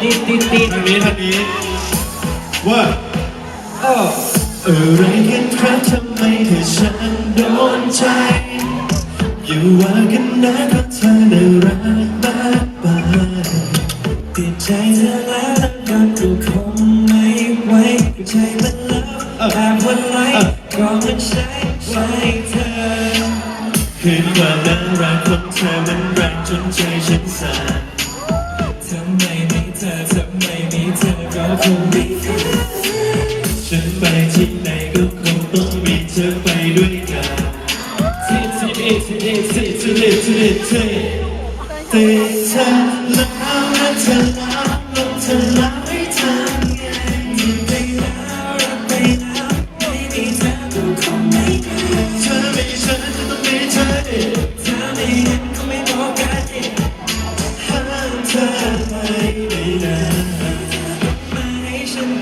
ติดติดติดทางนี้ทางนี้ว่าเอออะไรกันครับทำไมเธอฉันโดนใจ อยู่ว่ากันนะก็เธอน่ารักมากไปติดใจเธอแล้วก็ดูคงไม่ไหวใจมันเลิฟแบบวันไหลก็มันใช่ใช่ คือความน่ารักของเธอมันแรงจนใจฉันสั่นทำไมไมีเธอทำไมไมีเธอก็คงไม่ได้ฉันไปที่ไหนก็คงต้องมีเธอไปด้วยกันที่ที่เอที่เอที่ที่เอที่เอที่ติดเธอแล้วเธอแล้วเธอแล้วให้ทำไงอ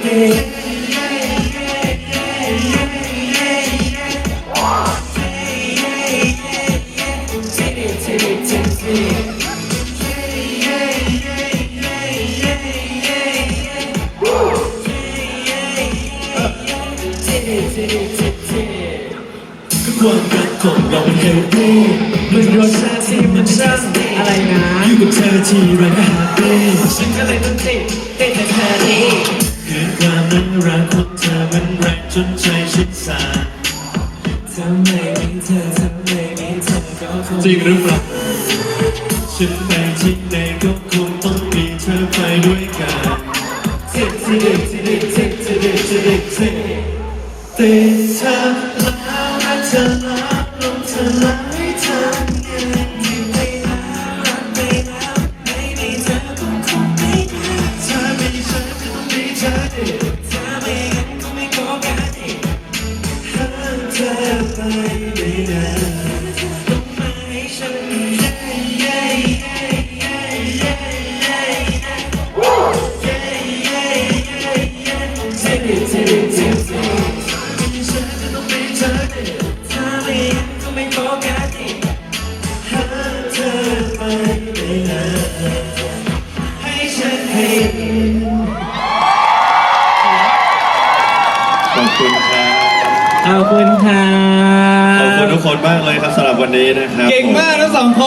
ความรักของเรามันเฮลตี้มันรสชาติที่มันช่างอะไรนะ อยู่กับเธอทีไรก็แฮปปี้ฉันก็เลยต้องติดติดแต่เธอนี่ เกิดความน่ารักของเธอมันแรงจนใจฉันสั่นทำไมมีเธอทำไมมีเธอก็คงจริงหรือเปล่าฉันไปที่ไหนก็คงต้องมีเธอไปด้วยกันติดที่เด็กที่เด็กติดที่เด็กที่เด็กที่ติดเธอแล้วรักเธอแล้วลงเธอแล้วให้ทำไงอ Hey. ขอบคุณค่ะ ขอบคุณทุกคนมากเลยครับสำหรับวันนี้นะครับ เก่งมากทั้งสองคน